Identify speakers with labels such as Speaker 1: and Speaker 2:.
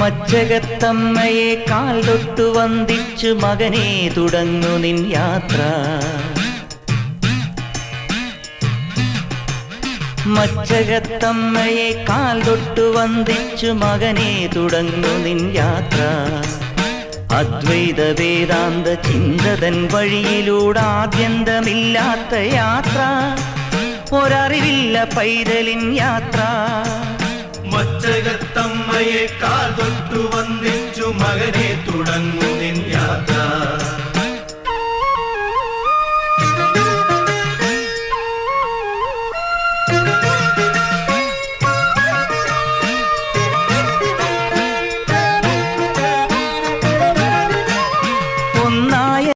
Speaker 1: മച്ചകത്തമ്മയെ കാൽ തൊട്ടു വന്ദിച്ചു മകനെ തുടങ്ങു നിൻ യാത്ര. മച്ചകത്തമ്മയെ കാൽ തൊട്ടു വന്ദിച്ചു മകനെ തുടങ്ങു നിൻ യാത്ര. അദ്വൈത വേദാന്ത ചിന്തതൻ വഴിയിലൂടെ ആദ്യന്തമില്ലാത്ത യാത്ര. ഒരറിവില്ല പൈതലിൻ യാത്ര.
Speaker 2: മച്ചകത്തമ്മയെ കാൽ തൊട്ടു വന്ദിച്ചു മകനെ തുടങ്ങു.